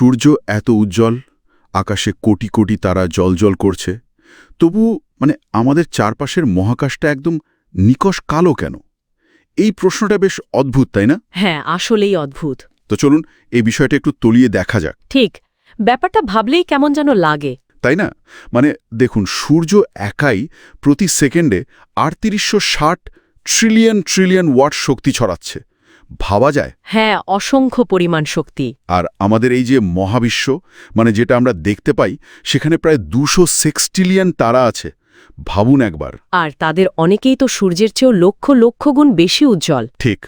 সূর্য এত উজ্জ্বল আকাশে কোটি কোটি তারা জলজল করছে তবু মানে আমাদের চারপাশের মহাকাশটা একদম নিকষ কালো কেন? এই প্রশ্নটা বেশ অদ্ভুত তাই না? হ্যাঁ আসলেই অদ্ভুত। তো চলুন এই বিষয়টা একটু তলিয়ে দেখা যাক। ঠিক ব্যাপারটা ভাবলেই কেমন যেন লাগে। তাই না? মানে দেখুন সূর্য একাই প্রতি সেকেন্ডে আটত্রিশশো ষাট ট্রিলিয়ন ট্রিলিয়ন ওয়াট শক্তি ছড়াচ্ছে। ভাবা যায়। হ্যাঁ অসংখ্য পরিমাণ শক্তি। আর আমাদের এই যে মহাবিশ্ব মানে যেটা আমরা দেখতে পাই সেখানে প্রায় দুশো সেক্সটিলিয়ন তারা আছে। ভাবুন একবার। আর তাদের অনেকেই তো সূর্যের চেয়েও লক্ষ লক্ষ গুণ বেশি উজ্জ্বল। ঠিক।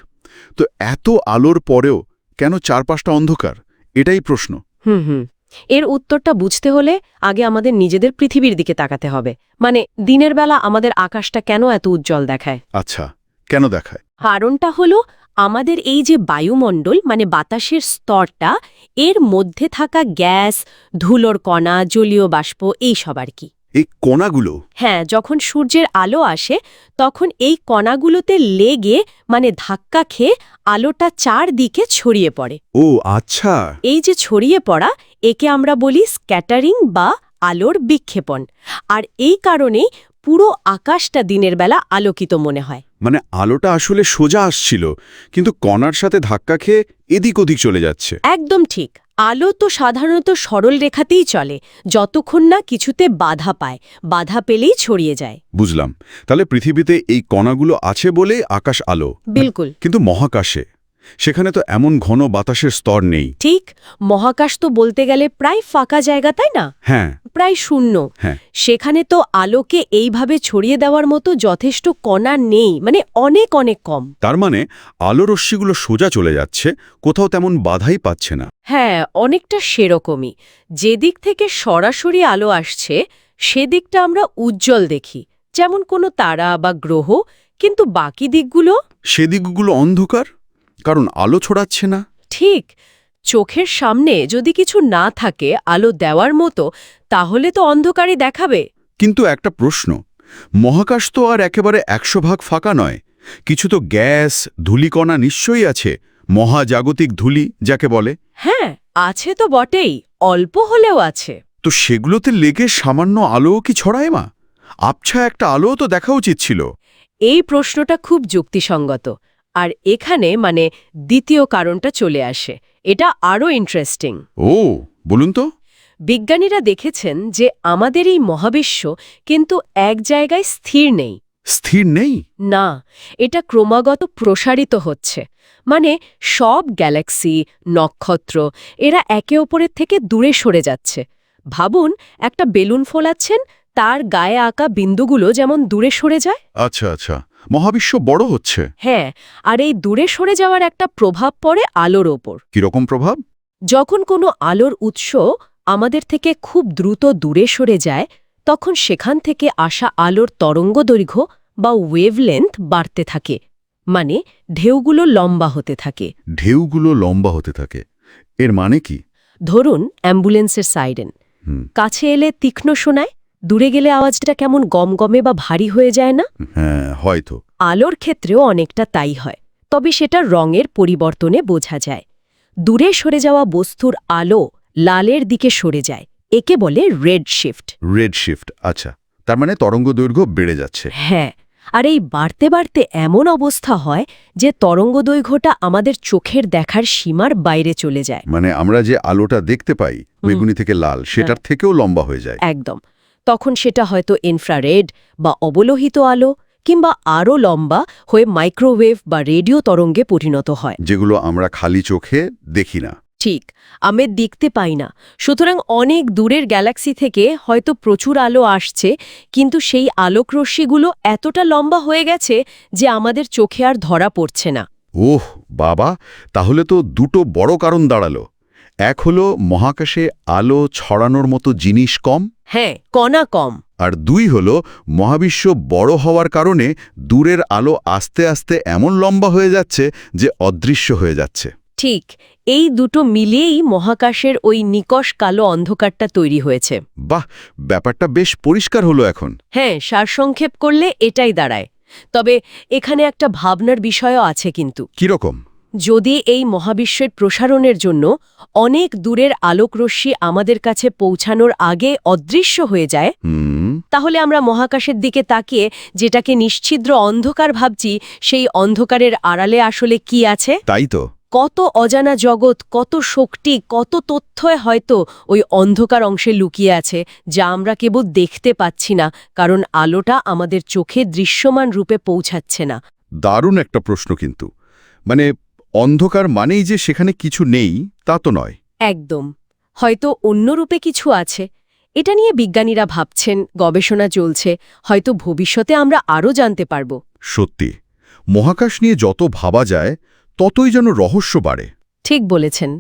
তো এত আলোর পরেও কেন চারপাশটা অন্ধকার? এটাই প্রশ্ন। হুম হুম। এর উত্তরটা বুঝতে হলে আগে আমাদের নিজেদের পৃথিবীর দিকে তাকাতে হবে। মানে দিনের বেলা আমাদের আকাশটা কেন এত উজ্জ্বল দেখায়? আচ্ছা কেন দেখায়? কারণটা হলো আমাদের এই যে বায়ুমণ্ডল মানে বাতাসের স্তরটা এর মধ্যে থাকা গ্যাস ধুলোর কণা জলীয় বাষ্প এই সব আর কি। এই কণাগুলো? হ্যাঁ যখন সূর্যের আলো আসে তখন এই কণাগুলোতে লেগে মানে ধাক্কা খেয়ে আলোটা চারদিকে ছড়িয়ে পড়ে। ও আচ্ছা। এই যে ছড়িয়ে পড়া একে আমরা বলি স্ক্যাটারিং বা আলোর বিক্ষেপণ। আর এই কারণেই পুরো আকাশটা দিনের বেলা আলোকিত মনে হয়। মানে আলোটা আসলে সোজা আসছিল কিন্তু কণার সাথে ধাক্কা খেয়ে এদিক ওদিক চলে যাচ্ছে। একদম ঠিক। আলো তো সাধারণত সরল রেখাতেই চলে যতক্ষণ না কিছুতে বাধা পায় বাধা পেলেই ছড়িয়ে যায়। বুঝলাম। তাহলে পৃথিবীতে এই কণাগুলো আছে বলে আকাশ আলো? বিলকুল। কিন্তু মহাকাশে? সেখানে তো এমন ঘন বাতাসের স্তর নেই। ঠিক। মহাকাশ তো বলতে গেলে প্রায় ফাঁকা জায়গা তাই না? হ্যাঁ। প্রায় শূন্য। হ্যাঁ। সেখানে তো আলোকে এইভাবে ছড়িয়ে দেওয়ার মতো যথেষ্ট কণা নেই মানে অনেক অনেক কম। তার মানে আলো রশ্মিগুলো সোজা চলে যাচ্ছে কোথাও তেমন বাধাই পাচ্ছে না। হ্যাঁ অনেকটা সেরকমই। যেদিক থেকে সরাসরি আলো আসছে সেদিকটা আমরা উজ্জ্বল দেখি। যেমন কোনো তারা বা গ্রহ কিন্তু বাকি দিকগুলো? সেদিকগুলো অন্ধকার? কারণ আলো ছড়াচ্ছে না? ঠিক। চোখের সামনে যদি কিছু না থাকে আলো দেওয়ার মতো তাহলে তো অন্ধকারই দেখাবে। কিন্তু একটা প্রশ্ন মহাকাশ তো আর একেবারে একশো ভাগ ফাঁকা নয়। কিছু তো গ্যাস ধূলিকণা নিশ্চয়ই আছে মহাজাগতিক ধূলি যাকে বলে। হ্যাঁ আছে তো বটেই অল্প হলেও আছে। তো সেগুলোতে লেগে সামান্য আলোও কি ছড়ায় মা? আবছা একটা আলোও তো দেখা উচিত ছিল। এই প্রশ্নটা খুব যুক্তিসঙ্গত। আর এখানে মানে দ্বিতীয় কারণটা চলে আসে। এটা আরও ইন্টারেস্টিং ও বলুন তো। বিজ্ঞানীরা দেখেছেন যে আমাদের এই মহাবিশ্ব কিন্তু এক জায়গায় স্থির নেই। স্থির নেই? না এটা ক্রমাগত প্রসারিত হচ্ছে। মানে সব গ্যালাক্সি নক্ষত্র এরা একে অপরের থেকে দূরে সরে যাচ্ছে। ভাবুন একটা বেলুন ফোলাচ্ছেন তার গায়ে আঁকা বিন্দুগুলো যেমন দূরে সরে যায়। আচ্ছা আচ্ছা। মহাবিশ্ব বড় হচ্ছে। হ্যাঁ আর এই দূরে সরে যাওয়ার একটা প্রভাব পড়ে আলোর ওপর। কীরকম প্রভাব? যখন কোনো আলোর উৎস আমাদের থেকে খুব দ্রুত দূরে সরে যায় তখন সেখান থেকে আসা আলোর তরঙ্গদৈর্ঘ্য বা ওয়েভলেন্থ বাড়তে থাকে মানে ঢেউগুলো লম্বা হতে থাকে। ঢেউগুলো লম্বা হতে থাকে। এর মানে কি? ধরুন অ্যাম্বুলেন্সের সাইরেন। কাছে এলে তীক্ষ্ণ শোনায় দূরে গেলে আওয়াজটা কেমন গমগমে বা ভারী হয়ে যায় না? হ্যাঁ হয়তো। আলোর ক্ষেত্রেও অনেকটা তাই হয়। তবে সেটা রঙের পরিবর্তনে বোঝা যায়। দূরে সরে যাওয়া বস্তুর আলো লালের দিকে সরে যায়। একে বলে রেড শিফট। রেড শিফট আচ্ছা। তার মানে তরঙ্গ দৈর্ঘ্য বেড়ে যাচ্ছে। হ্যাঁ আর এই বাড়তে বাড়তে এমন অবস্থা হয় যে তরঙ্গদৈর্ঘ্যটা আমাদের চোখের দেখার সীমার বাইরে চলে যায়। মানে আমরা যে আলোটা দেখতে পাই বেগুনি থেকে লাল সেটার থেকেও লম্বা হয়ে যায়। একদম। তখন সেটা হয়তো ইনফ্রারেড বা অবলোহিত আলো কিংবা আরও লম্বা হয়ে মাইক্রোওয়েভ বা রেডিও তরঙ্গে পরিণত হয়। যেগুলো আমরা খালি চোখে দেখি না। ঠিক আমি দেখতে পাই না। সুতরাং অনেক দূরের গ্যালাক্সি থেকে হয়তো প্রচুর আলো আসছে কিন্তু সেই আলোকরশ্মিগুলো এতটা লম্বা হয়ে গেছে যে আমাদের চোখে আর ধরা পড়ছে না। ওহ বাবা তাহলে তো দুটো বড় কারণ দাঁড়াল। এক হলো মহাকাশে আলো ছড়ানোর মতো জিনিস কম। হ্যাঁ কণা কম। আর দুই হলো মহাবিশ্ব বড় হওয়ার কারণে দূরের আলো আস্তে আস্তে এমন লম্বা হয়ে যাচ্ছে যে অদৃশ্য হয়ে যাচ্ছে। ঠিক এই দুটো মিলিয়েই মহাকাশের ওই নিকষ কালো অন্ধকারটা তৈরি হয়েছে। বাহ ব্যাপারটা বেশ পরিষ্কার হলো এখন। হ্যাঁ সারসংক্ষেপ করলে এটাই দাঁড়ায়। তবে এখানে একটা ভাবনার বিষয়ও আছে কিন্তু। কীরকম? যদি এই মহাবিশ্বের প্রসারণের জন্য অনেক দূরের আলোকরশ্মি আমাদের কাছে পৌঁছানোর আগে অদৃশ্য হয়ে যায় তাহলে আমরা মহাকাশের দিকে তাকিয়ে যেটাকে নিশ্ছিদ্র অন্ধকার ভাবছি সেই অন্ধকারের আড়ালে আসলে কি আছে? তাই তো। কত অজানা জগৎ কত শক্তি কত তথ্য হয়তো ওই অন্ধকার অংশে লুকিয়ে আছে যা আমরা কেবল দেখতে পাচ্ছি না কারণ আলোটা আমাদের চোখে দৃশ্যমান রূপে পৌঁছাচ্ছে না। দারুণ একটা প্রশ্ন কিন্তু। মানে অন্ধকার মানেই যে সেখানে কিছু নেই তা তো নয়। একদম। হয়তো অন্য রূপে কিছু আছে। এটা নিয়ে বিজ্ঞানীরা ভাবছেন গবেষণা চলছে হয়তো ভবিষ্যতে আমরা আরও জানতে পারব। সত্যি। মহাকাশ নিয়ে যত ভাবা যায় ততই যেন রহস্য বাড়ে। ঠিক বলেছেন।